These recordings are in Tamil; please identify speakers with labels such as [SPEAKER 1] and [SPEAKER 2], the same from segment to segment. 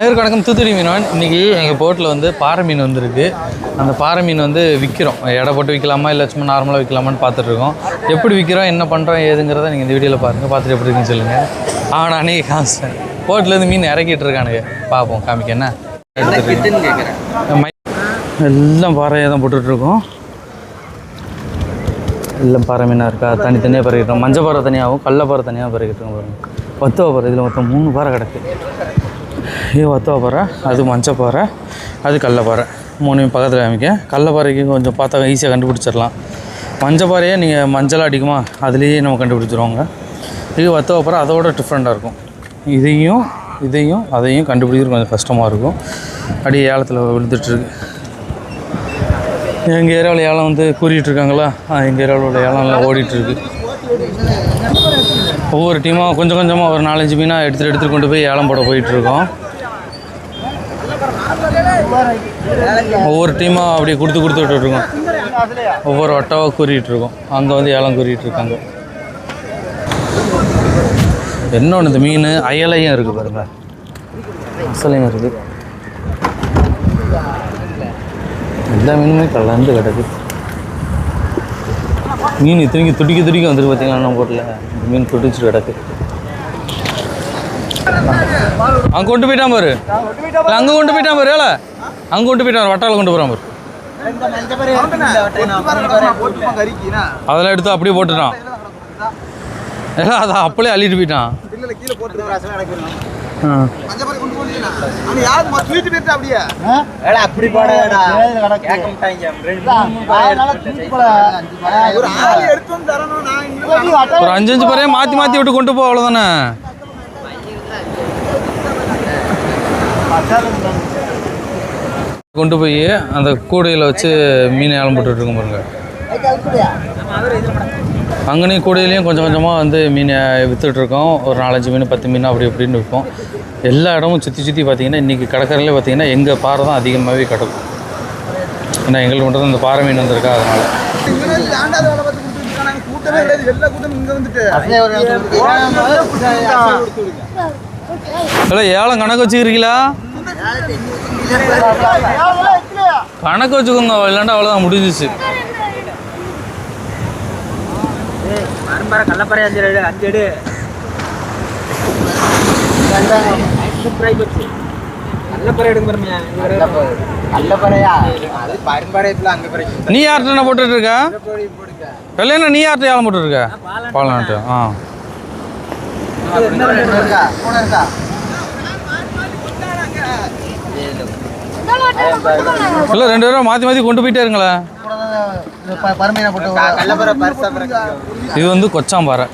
[SPEAKER 1] நேருக்கு வணக்கம். தூத்துக்குடி மீனவன் இன்னைக்கு எங்கள் போட்டில் வந்து பாறை மீன் வந்திருக்கு. அந்த பாறை மீன் வந்து விற்கிறோம் எடை போட்டு விற்கலாமா இல்லை சும்மா நார்மலாக விற்கலாமான்னு பார்த்துட்ருக்கோம். எப்படி விற்கிறோம் என்ன பண்ணுறோம் ஏதுங்கிறத நீங்கள் இந்த வீடியோவில் பாருங்கள் பார்த்துட்டு எப்படி இருக்குன்னு சொல்லுங்கள் ஆனால் அன்றைக்கி காமிச்சேன் போட்டிலேருந்து மீன் இறக்கிட்டு இருக்கானுங்க. பார்ப்போம் காமிக்க என்ன? எடுத்துருக்கேன் எல்லாம் பாறையாக தான் போட்டுட்ருக்கோம். எல்லாம் பாறை மீனாக இருக்கா? தனித்தனியாக பறக்கிட்டோம் மஞ்சள் பாறை தனியாகவும் கடல தனியாக பறக்கிட்டோம் பாருங்கள் பத்து பாறை. இதில் மொத்தம் மூணு பாறை கிடக்கு. இது ஒத்தவப்பாறை அது மஞ்சப்பாறை அது கடலப்பாறை மூணுமே பக்கத்தில் காமிக்க. கல்லப்பாறைக்கு கொஞ்சம் பார்த்தா ஈஸியாக கண்டுபிடிச்சிடலாம். மஞ்சப்பாறையே நீங்கள் மஞ்சள் அடிக்குமா? அதுலேயே நம்ம கண்டுபிடிச்சிருவாங்க. இது ஒத்தவப்பாறை அதோட டிஃப்ரெண்ட்டாக இருக்கும். இதையும் இதையும் அதையும் கண்டுபிடிக்கிறது கொஞ்சம் கஷ்டமாக இருக்கும். அப்படியே ஏலத்தில் விழுந்துட்டுருக்கு. எங்கள் ஏரியாவில் ஏலம் வந்து கூறிட்டு இருக்காங்களா எங்கள் ஏரியாவில் உள்ள ஏலம் எல்லாம் ஓடிட்டுருக்கு. ஒவ்வொரு டீமாக கொஞ்சம் கொஞ்சமாக ஒரு நாலஞ்சு மீனாக எடுத்துகிட்டு எடுத்துகிட்டு கொண்டு போய் ஏலம் போட போயிட்டுருக்கோம். ஒவ்வொரு டீமாக அப்படியே கொடுத்து கொடுத்து விட்டுருக்கோம் ஒவ்வொரு வட்டாவாக கூறிகிட்டு இருக்கோம் அங்கே வந்து ஏலம் கூறிகிட்டு இருக்காங்க இன்னொன்று இந்த மீன் அயலையும் இருக்குது பாருங்க. அசலையும் இருக்குது எல்லா மீனுமே கலந்து கிடக்கு. மீன் இத்தனைக்கு துடிக்க துடிக்க வந்துருக்கு பார்த்தீங்கன்னா நம்ம ஊரில். மீன் துடிச்சு கிடக்கு. அங்கே கொண்டு போயிட்டான் பாரு. இல்லை அங்கே கொண்டு போயிட்டான் பாரு ஏல அங்கே கொண்டு போயிட்டான் வட்டால கொண்டு போகிறான் பாரு. அதெல்லாம் எடுத்து அப்படியே போட்டுட்டான். எல்லாம் அதை அப்படியே அள்ளிட்டு போயிட்டான்.
[SPEAKER 2] அப்படி போடா கேட்க மாட்டாங்க
[SPEAKER 1] ஒரு அஞ்சு அஞ்சு பேரையும் மாற்றி மாற்றி விட்டு கொண்டு போ அவ்வளோதானே கொண்டு போய் அந்த கூடையில் வச்சு மீன் ஏலம் போட்டுட்டு இருக்கும் பாருங்க. அங்கனையும் கூடையிலையும் கொஞ்சம் கொஞ்சமாக வந்து மீனை வித்துட்டு இருக்கோம். ஒரு நாலஞ்சு மீன் பத்து மீன் அப்படி இப்படின்னு இருக்கும். எல்லா இடமும் சுற்றி சுற்றி பார்த்தீங்கன்னா இன்றைக்கி கடற்கரையிலே பார்த்தீங்கன்னா எங்கள் பாறை தான் அதிகமாகவே கிடக்கும். ஏன்னா எங்களுக்கு மட்டும் தான் இந்த பாறை மீன் வந்திருக்கா அதனால். இல்லை ஏலம் கணக்கு வச்சுக்கிறீங்களா? கணக்கு வச்சுக்கோங்க இல்லைன்னா அவ்வளோதான் முடிஞ்சிச்சு.
[SPEAKER 2] பரம்பரை கள்ளப்பறை அஞ்சு எடு அஞ்சு எடு சூப்பராகி போச்சு கள்ளப்பறை எடுங்க பாருமையா கள்ளப்பறையா அது பரம்பரையத்தில் அங்கே பறை
[SPEAKER 1] நீ யார்கிட்ட போட்டுட்டு இருக்க? கல்யாணம் நீ யார்கிட்ட ஏலம் போட்டுட்டு இருக்க? பாலநாட்டு ஆ. இல்லை ரெண்டு பேரும் மாற்றி மாற்றி கொண்டு போயிட்டே இது வந்து கொச்சாம்பாறை.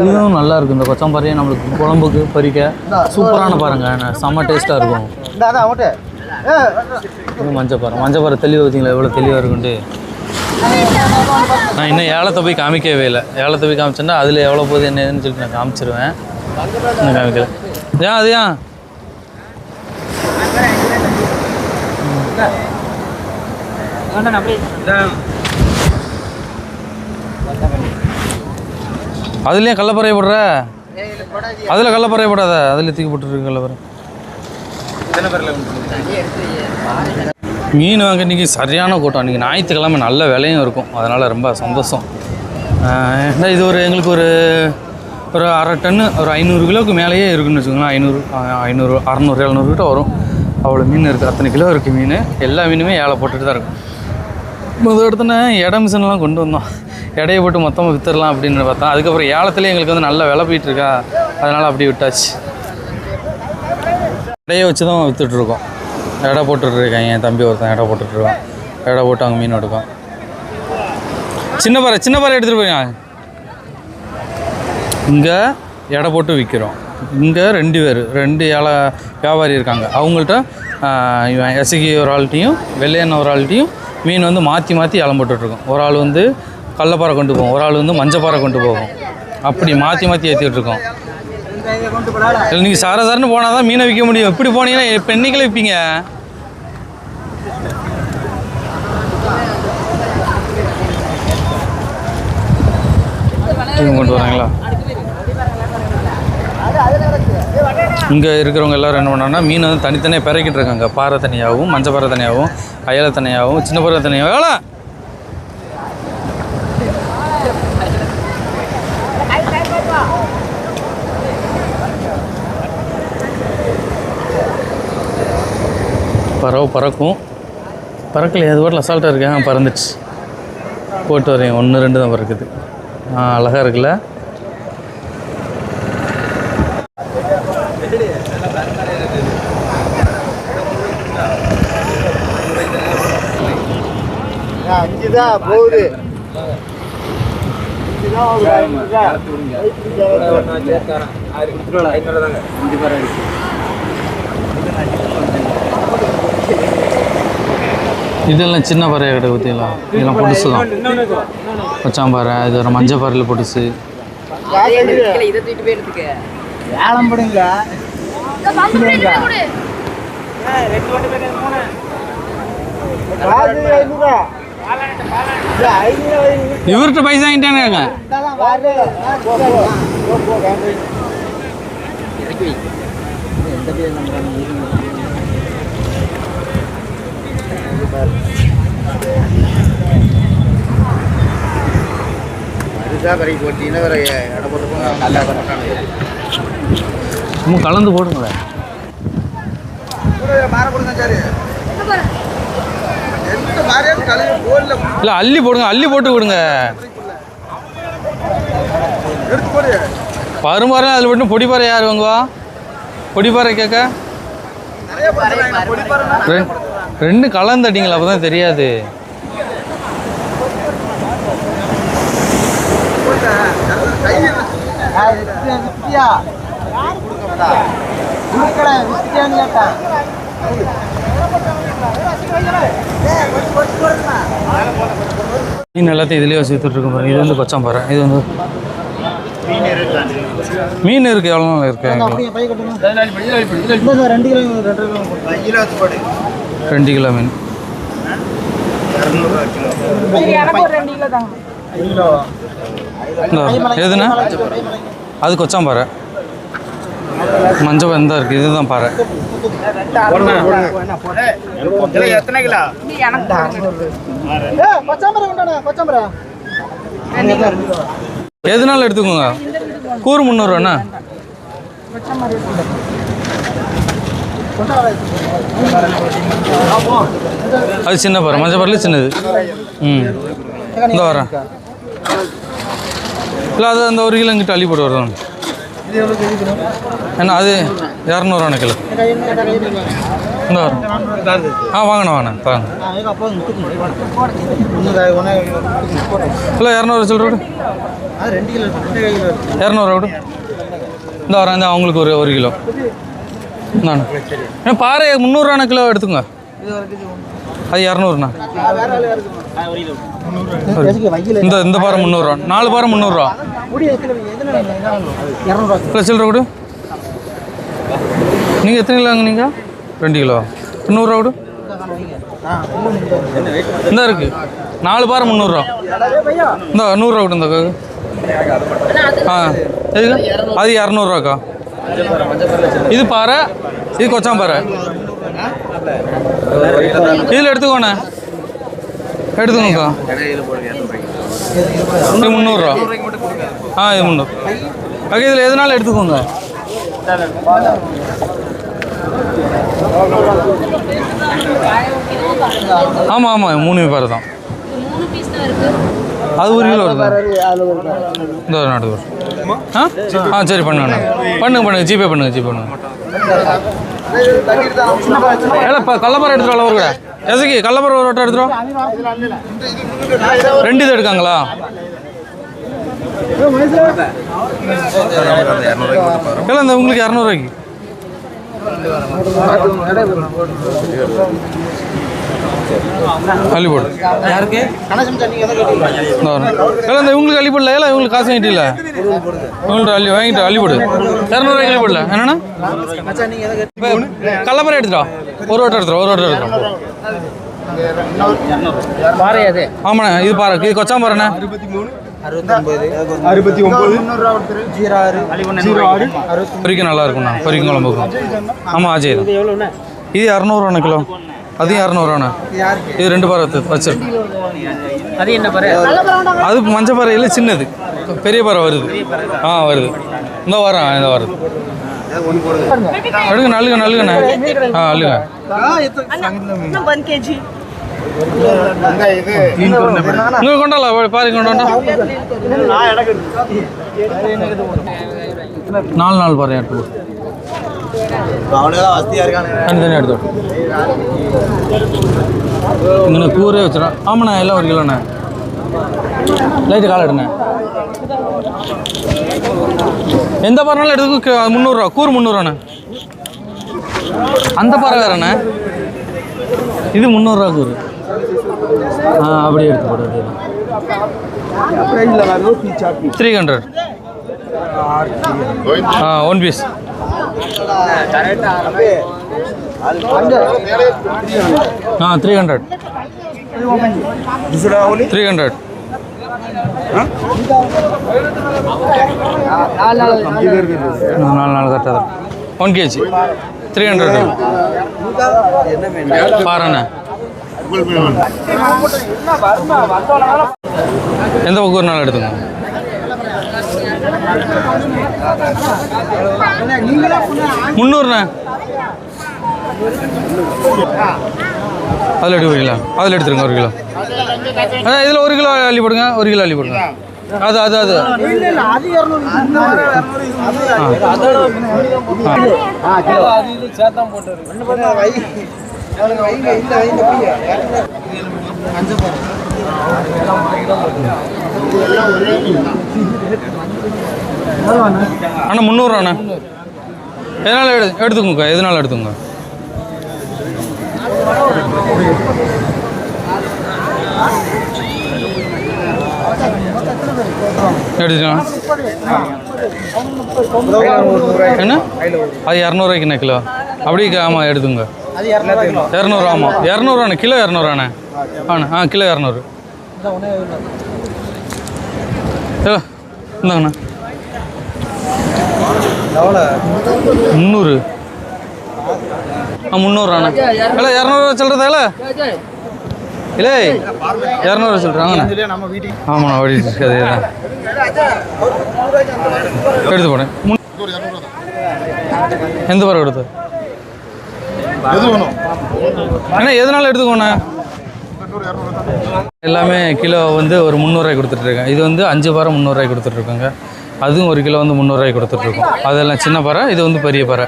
[SPEAKER 1] இதுவும் நல்லா இருக்கு. இந்த கொச்சாம்பாறையை நம்மளுக்கு குழம்புக்கு பறிக்க சூப்பரான பாருங்க. செம்ம டேஸ்ட்டாக இருக்கும். மஞ்சப்பாறை. மஞ்சப்பாறை தெளிவாக பார்த்தீங்களா எவ்வளோ தெளிவாக இருக்குண்டு நான் இன்னும் ஏலத்தை போய் காமிக்கவே இல்லை. ஏலத்தை போய் காமிச்சேன்னா அதில் எவ்வளோ போகுது என்னன்னு சொல்லிட்டு நான் காமிச்சிருவேன். இன்னும் காமிக்கல. ஏன் அது ஏன்? அதுலேயும் கள்ளப்பறைய போடுற? அதில் கள்ளப்பறைய போடாத. அதில் தூக்கி போட்டுருக்கு கள்ளப்பறை. மீன் வாங்க இன்றைக்கி சரியான கூட்டம். இன்றைக்கி ஞாயிற்றுக்கிழமை நல்ல விலையும் இருக்கும். அதனால் ரொம்ப சந்தோஷம். இது ஒரு எங்களுக்கு ஒரு ஒரு அரை டன்னு ஒரு ஐநூறு கிலோவுக்கு மேலேயே இருக்குன்னு வச்சுக்கோங்களேன். ஐநூறு ஐநூறு அறநூறு எழுநூறு கிட்ட வரும். அவ்வளோ மீன் இருக்குது அத்தனை கிலோ இருக்குது மீன். எல்லா மீனுமே ஏழை போட்டுட்டு தான் இருக்கும். முதல் இடத்துல இட மிஷின்லாம் கொண்டு வந்தோம். எடையை போட்டு மொத்தமாக வித்துடலாம் அப்படின்னு பார்த்தோம். அதுக்கப்புறம் ஏலத்துலேயே எங்களுக்கு வந்து நல்ல விலை போயிட்டு இருக்கா? அதனால் அப்படி விட்டாச்சு. எடையை வச்சு தான் வித்துட்ருக்கோம் எடை போட்டுட்ருக்கேன் என் தம்பி ஒருத்தன் எடை போட்டுட்ருக்கான் எடை போட்டு அங்கே மீன் எடுக்கும். சின்ன பாறை சின்ன பாறை எடுத்துகிட்டு போய் இங்கே எடை போட்டு விற்கிறோம் இங்கே ரெண்டு பேர் ரெண்டு ஏழை வியாபாரி இருக்காங்க. அவங்கள்ட்ட இவன் எசகி ஒரு ஆள்கிட்டையும் வெள்ளையன் ஒரு ஆள்கிட்டையும் மீன் வந்து மாற்றி மாற்றி ஏலம் போட்டுட்ருக்கோம். ஒரு ஆள் வந்து கடலப்பாறை கொண்டு போகும் ஒரு ஆள் வந்து மஞ்சப்பாறை கொண்டு போகும் அப்படி மாற்றி மாற்றி
[SPEAKER 2] ஏற்றிட்டுருக்கோம்
[SPEAKER 1] இல்லை நீங்கள் சாரசாரன்னு போனால் தான் மீனை விற்க முடியும். எப்படி போனீங்கன்னா இப்போ என்னைக்கில் விற்பீங்க கொண்டு வராங்களா? இங்கே இருக்கிறவங்க எல்லாரும் என்ன பண்ணாங்கன்னா மீன் வந்து தனித்தனியாக பிறக்கிட்டு இருக்காங்க. பாறை தனியாகவும் மஞ்சள் பாறை தனியாகவும் அயலை தனியாகவும் சின்ன பாறை தனியாகவும். வேலை பறவை பறக்கும். பறக்கல அது பாட்டில் அசால்ட்டாக இருக்கேன் பறந்துச்சு. போட்டு வரேன். ஒன்று ரெண்டு தான் பறக்குது. அழகாக இருக்குல்ல?
[SPEAKER 2] அஞ்சுதான் போகுது.
[SPEAKER 1] இதெல்லாம் சின்ன பாறையாக கிட்ட ஊற்றிடலாம் இதெல்லாம் பொடுசு தான். கொச்சாம்பாறை இது ஒரு மஞ்சள் பாறையில் பொடுசு.
[SPEAKER 2] ஏழம் படுங்க. ரெண்டு
[SPEAKER 1] இவர்கிட்ட பைசா வாங்கிட்டானுங்க. கலந்து போடுங்களேன் இல்லை அள்ளி போடுங்க அள்ளி போட்டு விடுங்க பரும்பாறை அதில் மட்டும் பொடிப்பாறை யார் வாங்குவா? பொடிப்பாறை கேட்க ரெண்டு கலந்து அடிங்களா அப்போ தான் தெரியாது மீன் எல்லாத்தையும் இதுலேயே வச்சு வித்துட்ருக்கோம் பாருங்க. இது வந்து கொச்சாம்பாறை இது வந்து மீன் இருக்குது எவ்வளோ நாள் இருக்கு ரெண்டு கிலோ மீன் இந்த எதுண்ணா அது கொச்சாம்பாறை மஞ்சள் வெந்தா இருக்குது இதுதான் பாறை.
[SPEAKER 2] எத்தனை கிலோ?
[SPEAKER 1] எதுனாலும் எடுத்துக்கோங்க? கூறு முந்நூறுவாண்ணா. அது சின்ன பாறை மஞ்சள் பாறையில் சின்னது. ம். இந்த வரேன். இல்லை அது அந்த ஒரு கிலோ இங்கிட்ட அள்ளி போட்டு வருது என்ன அது இரநூறுவாண்ணா கிலோ. இந்த வரேன் ஆ வாங்கண்ணா வாங்கண்ணா வாங்க இல்லை இரநூறு சொல்கிற விடு. இரநூறுவா விடு. இந்த வரேன் இந்த அவங்களுக்கு ஒரு ஒரு கிலோ. இந்தாண்ணா ஏன் பாறை முந்நூறுவாண்ணா கிலோ எடுத்துங்க அது இரநூறுண்ணா. இந்த இந்த பாறை முந்நூறுரூவா நாலு பாறை முந்நூறுரூவா இல்லை சில்லற கொடு நீங்கள் எத்தனை கிலோ வாங்குனீங்க? ரெண்டு கிலோ. முந்நூறுரூவா விடு இந்த இருக்கு. நாலு பாறை முந்நூறுரூவா இந்த நூறுரூவா விடு இந்தக்கா ஆ எதுக்கு? அது இரநூறுவாக்கா இது பாறை இது கொச்சாம்பாறை இதில் எடுத்துக்கோண்ணே. எடுத்துக்கோங்கக்கா. இது முந்நூறுரூவா ஆ இது முந்நூறு. அக்கா இதில் எதுனாலும் எடுத்துக்கோங்க. ஆமாம் ஆமாம் மூணு பேர் தான். அது ஒரு கிலோ வருது. இந்த ஒரு நாட்டு ஆ? ஆ சரி பண்ணுங்க பண்ணுங்க பண்ணுங்க ஜிபே பண்ணுங்க ஜிபே பண்ணுங்க. ஏல கள்ளப்பாறை கள்ளப்பரம் எடுத்துட்டு ஒரு கூட எசுக்கு கள்ளப்பாறை ஒரு வட்டம் எடுத்துருவோம் ரெண்டு இது எடுக்காங்களா? இல்லை இந்த உங்களுக்கு இரநூறுவாய்க்கு. அள்ளி போடு யாருக்கு. ஏல இந்த இவங்களுக்கு அள்ளி போடல ஏல இவங்களுக்கு காசு வாங்கிட்டு இல்லை இவங்கள்ட்ட அள்ளி வாங்கிட்டு அள்ளி போடு இரநூறுவாய்க்கு அள்ளி போடல எடுத்துட்டா ஒரு வட்டம் எடுத்துரும் ஒரு வட்டம் எடுத்துரும்
[SPEAKER 2] பாறை அது
[SPEAKER 1] ஆமாண்ணே இது பாரு இது கொச்சாம் பாருண்ணே
[SPEAKER 3] அறுபத்தி ஒன்பது
[SPEAKER 2] ஜீரோ ஆறு
[SPEAKER 3] ஜீரோ ஆறு
[SPEAKER 1] நல்லா இருக்கும்ண்ணா பொரிக்கும் குழம்புக்கும். ஆமாம் அஜய் தான்.
[SPEAKER 2] இது
[SPEAKER 1] இரநூறுவாண்ணா கிலோ. அதுவும் இரநூறுவாண்ணா. இது ரெண்டு பாறை வச்சிரு.
[SPEAKER 2] அது என்ன பாறை?
[SPEAKER 1] அது சின்னது. பெரிய பறை வருது. ஆ வருது. இந்த வாரம் இந்த வருது அடுங்க நல்லுங்க நல்லுங்கண்ணா ஆ
[SPEAKER 4] அல்லுங்க
[SPEAKER 1] இங்கே கொண்டாடலாம் பாருங்க கொண்டாண்டா நாலு நாள் பாரு எடுத்து போ. தனித்தனியாக எடுத்து இங்கே கூரே வச்சுறேன். ஆமாண்ணா எல்லாம் ஒரு கிலோண்ணே லைட்டு கால் எடுண்ணே எந்த பாறைனாலும் எடுத்துக்கு முந்நூறுரூவா கூறு முந்நூறுவாண்ணே அந்த பாறை வேறண்ணே. இது முந்நூறுரூவா கூறு. ஆ அப்படியே எடுத்து போடு த்ரீ ஹண்ட்ரட் ஆ ஒன் பீஸ் ஆ த்ரீ ஹண்ட்ரட் த்ரீ ஹண்ட்ரட் நாலு நாள் கரெக்டாக ஒன் கேஜி த்ரீ ஹண்ட்ரட் பாருண்ணே எந்த பக்கம் ஒரு நாள் எடுத்துங்க முந்நூறுண்ணே? அதில் எடுங்க ஒரு கிலோ. அதில் எடுத்துருங்க ஒரு கிலோ. அதான் இதில் ஒரு கிலோ அள்ளி போடுங்க ஒரு கிலோ அள்ளி போடுங்க. அது அது அது. ஆ. அண்ணா முந்நூறுவாண்ணா எதனால் எடு எடுத்துக்கோங்க எதனால் எடுத்துக்கோங்க? எடுத்துக்கலாம். என்ன? அது இரநூறுவாய்க்குண்ணே கிலோ. அப்படியே ஆமாம் எடுத்துங்க இரநூறு ஆமாம் இரநூறுவாண்ணே கிலோ இரநூறுவாண்ணே ஆண்ணே ஆ கிலோ இரநூறு. இந்தாங்கண்ணா. முந்நூறு. ஆ முந்நூறுவாண்ணே இல்லை இரநூறுவா சொல்கிறதா இல்லை இல்லை இரநூறுவா சொல்கிறாங்கண்ணே ஆமாண்ணா ஓடிட்டு எடுத்து போனேன் எந்த பறவை எடுத்து? அண்ணா எதனால எடுத்துக்கோண்ணா? எல்லாமே கிலோ வந்து ஒரு முந்நூறுரூவாய் கொடுத்துட்ருக்கேன் இது வந்து அஞ்சு பாறை முந்நூறுரூவாய் கொடுத்துட்ருக்கோங்க. அதுவும் ஒரு கிலோ வந்து முந்நூறுரூவாய் கொடுத்துட்ருக்கோம். அதெல்லாம் சின்ன பாறை இது வந்து பெரிய பாறை.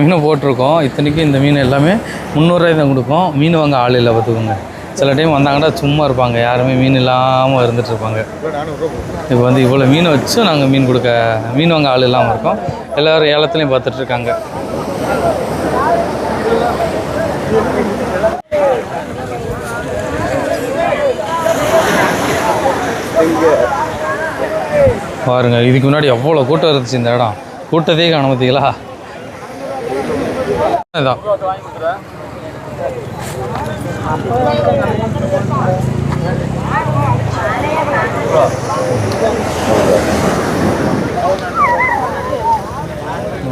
[SPEAKER 1] மீனும் போட்டிருக்கோம். இத்தனைக்கும் இந்த மீன் எல்லாமே முந்நூறுரூவாய் தான் கொடுப்போம். மீன் வாங்க ஆள் இல்லை பார்த்துக்கோங்க. சில டைம் வந்தாங்கன்னா சும்மா இருப்பாங்க. யாருமே மீன் இல்லாமல் இருந்துட்டு இருப்பாங்க இப்போ வந்து இவ்வளோ மீன் வச்சு நாங்கள் மீன் கொடுக்க மீன் வாங்க ஆள் இல்லாமல் இருக்கோம். எல்லோரும் ஏலத்துலேயும் பார்த்துட்ருக்காங்க. பாருங்க இதுக்கு முன்னாடி எவ்வளோ கூட்டம் இருந்துச்சு இந்த இடம். கூட்டத்தையே காண பார்த்தீங்களா இதான்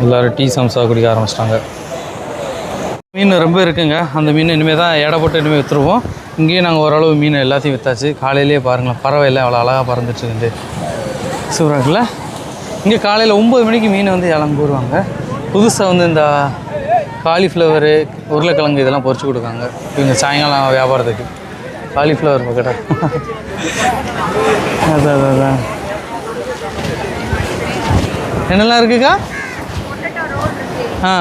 [SPEAKER 1] எல்லோரும் டீ சம்சா குடிக்க ஆரம்பிச்சிட்டாங்க. மீன் ரொம்ப இருக்குங்க. அந்த மீன் இனிமேல் தான் எடை போட்டு இனிமேல் விற்றுருவோம் இங்கேயும் நாங்கள் ஓரளவு மீன் எல்லாத்தையும் விற்றாச்சு காலையிலேயே பாருங்களேன் பறவை எல்லாம் அவ்வளோ அழகாக பறந்துட்டு இருந்து இங்கே காலையில் ஒம்பது மணிக்கு மீன் வந்து ஏலம் புதுசாக வந்து இந்த காலிஃப்ளவரு உருளைக்கிழங்கு இதெல்லாம் பொறிச்சு கொடுக்காங்க. இவங்க சாயங்காலம் வியாபாரத்துக்கு. காலிஃப்ளவர் பக்கெட்டா அதான் அதான், என்னெல்லாம் இருக்குக்கா? ஆ.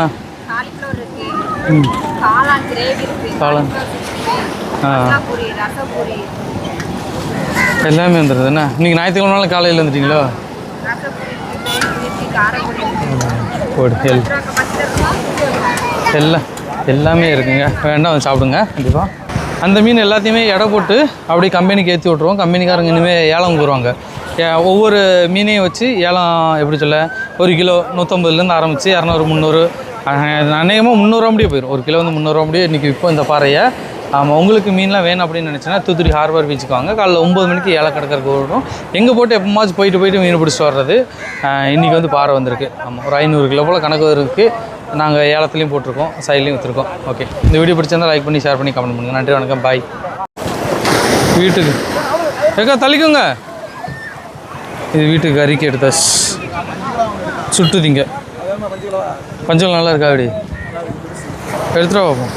[SPEAKER 4] காளான் கிரேவி இருக்கு.
[SPEAKER 1] காளான். ஆ.
[SPEAKER 4] பூரி ரசப்பூரி
[SPEAKER 1] எல்லாமே வந்துடுது என்ன இன்னைக்கு ஞாயிற்றுக்கிழமை காலையில் வந்துட்டீங்களோ? போடு எல். எல்லாம் எல்லாமே இருக்குங்க. வேண்டாம் வந்து சாப்பிடுங்க கண்டிப்பாக அந்த மீன் எல்லாத்தையுமே எடை போட்டு அப்படியே கம்பெனிக்கு ஏற்றி விட்ருவோம் கம்பெனிக்காரங்க இனிமேல் ஏலம் கூறுவாங்க ஒவ்வொரு மீனையும் வச்சு ஏலம் எப்படி சொல்ல ஒரு கிலோ நூற்றம்பதுலேருந்து ஆரம்பித்து இரநூறு முந்நூறு அநேகமாக முந்நூறுவா முடியே போயிடும் ஒரு கிலோ வந்து முந்நூறுவா முடியும் இன்றைக்கி விற்போம் இந்த பாறையை. ஆமாம் உங்களுக்கு மீன்லாம் வேணும் அப்படின்னு நினச்சினா தூத்துக்குடி ஹார்பர் பீச்சுக்கு வாங்க. காலைல ஒம்பது மணிக்கு ஏழை கடற்கரைக்கு வரும் எங்கே போட்டு எப்போமாச்சும் போயிட்டு போயிட்டு மீன் பிடிச்சிட்டு வர்றது இன்றைக்கி வந்து பாறை வந்திருக்கு. ஆமாம் ஒரு ஐநூறு கிலோ போல் கணக்கு இருக்குது நாங்கள் ஏலத்துலேயும் போட்டிருக்கோம் சைட்லேயும் விற்றுருக்கோம் ஓகே இந்த வீடியோ பிடிச்சிருந்தால் லைக் பண்ணி ஷேர் பண்ணி கமெண்ட் பண்ணுங்கள் நன்றி வணக்கம். பாய் வீட்டுக்கு. ஏக்கா தள்ளிக்கோங்க. இது வீட்டுக்கு அறிக்கை எடுத்த சுட்டுதிங்க. பஞ்சல் நல்லா இருக்கா அப்படி? எடுத்துகிட்டு பார்ப்போம்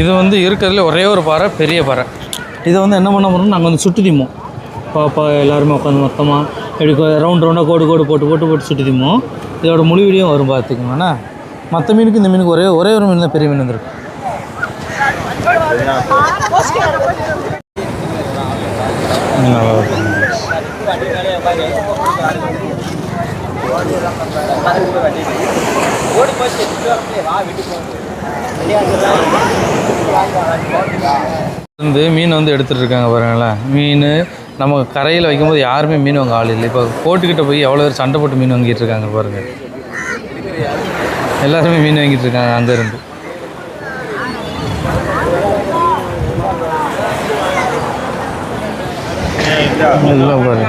[SPEAKER 1] இது வந்து இருக்கிறதுல ஒரே ஒரு பாறை பெரிய பாறை. இதை வந்து என்ன பண்ண போகிறோம் நாங்கள் வந்து சுட்டு திம்போம். பாப்பா எல்லாருமே உட்காந்து மொத்தமாக இப்படி ரவுண்ட் ரவுண்டாக கோடு கோடு போட்டு போட்டு போட்டு சுட்டு திம்போம். இதோட முழு வீடியோ வரும் பார்த்துக்கோங்கண்ணா. மற்ற மீனுக்கு இந்த மீனுக்கு ஒரே ஒரே ஒரு மீன் தான் பெரிய மீன் வந்துருக்கு. நல்லா இருக்கும். வந்து மீன் வந்து எடுத்துகிட்டு இருக்காங்க பாருங்களேன். மீன் நம்ம கரையில் வைக்கும்போது யாருமே மீன் வாங்க ஆள் இல்லை. இப்போ போட்டுக்கிட்ட போய் எவ்வளோ பேர் சண்டை போட்டு மீன் வாங்கிட்டு இருக்காங்க பாருங்க. எல்லாருமே மீன் வாங்கிட்டு இருக்காங்க அங்கேருந்து. எல்லாம் பாரு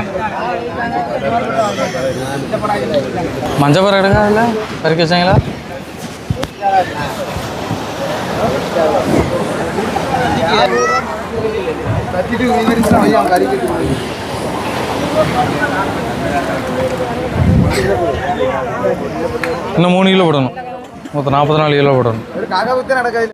[SPEAKER 1] மஞ்சள் பறை எடுக்கா அதில் பறிக்க வச்சாங்களா இன்னும் மூணு கிலோ போடணும் மொத்தம் நாற்பத்தி நாலு கிலோ போடணும்
[SPEAKER 2] காக்கா வித்து நடக்காது